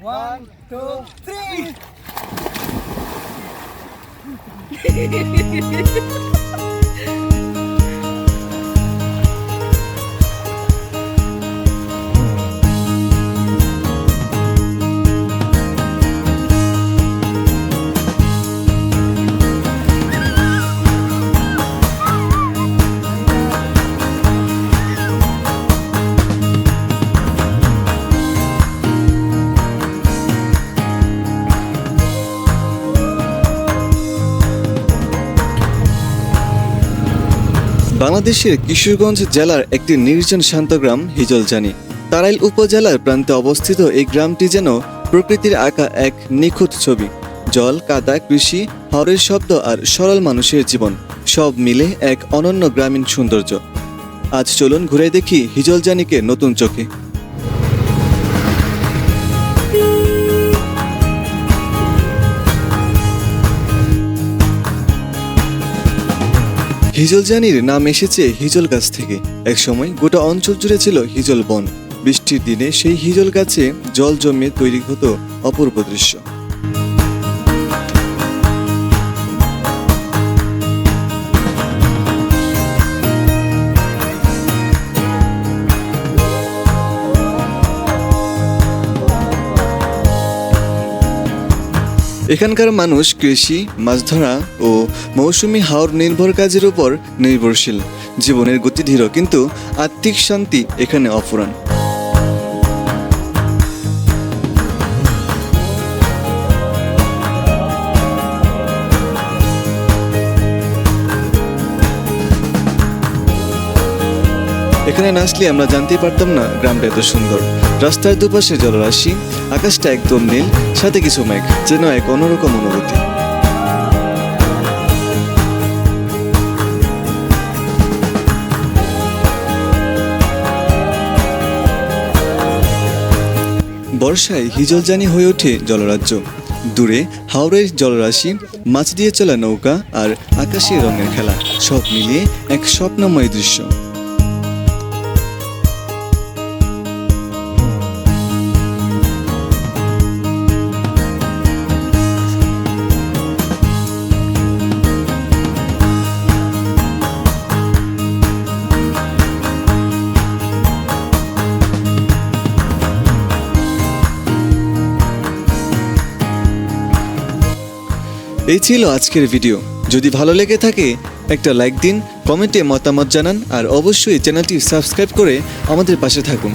One, two, three. বাংলাদেশের কিশোরগঞ্জ জেলার একটি নির্জন শান্ত গ্রাম, হিজলজানি। তারাইল উপজেলার প্রান্তে অবস্থিত এই গ্রামটি যেন প্রকৃতির আঁকা এক নিখুঁত ছবি। জল, কাদা, কৃষি, হরের শব্দ আর সরল মানুষের জীবন, সব মিলে এক অনন্য গ্রামীণ সৌন্দর্য। আজ চলুন ঘুরে দেখি হিজলজানিকে নতুন চোখে। হিজলজানির নাম এসেছে হিজল গাছ থেকে। একসময় গোটা অঞ্চল জুড়ে ছিল হিজল বন। বৃষ্টির দিনে সেই হিজল গাছে জল জমে তৈরি হতো অপূর্ব দৃশ্য। এখানকার মানুষ কৃষি, মাছ ধরা ও মৌসুমি হাওর নির্ভর কাজের উপর নির্ভরশীল। জীবনের গতি ধীর কিন্তু আত্মিক শান্তি এখানে অফুরান এখানে না আসলে আমরা জানতেই পারতাম না গ্রামটা এত সুন্দর। রাস্তার দুপাশে জলরাশি, আকাশটা একদম নীল, সাথে কিছু মেঘ, যেন এক অন্যরকম অনুভূতি। বর্ষায় হিজলজানি হয়ে ওঠে জলরাজ্য। দূরে হাওড়ের জলরাশি, মাছ দিয়ে চলা নৌকা আর আকাশি রঙের খেলা, সব মিলিয়ে এক স্বপ্নময় দৃশ্য। এই ছিল আজকের ভিডিও। যদি ভালো লেগে থাকে, একটা লাইক দিন, কমেন্টে মতামত জানান, আর অবশ্যই চ্যানেলটি সাবস্ক্রাইব করে আমাদের পাশে থাকুন।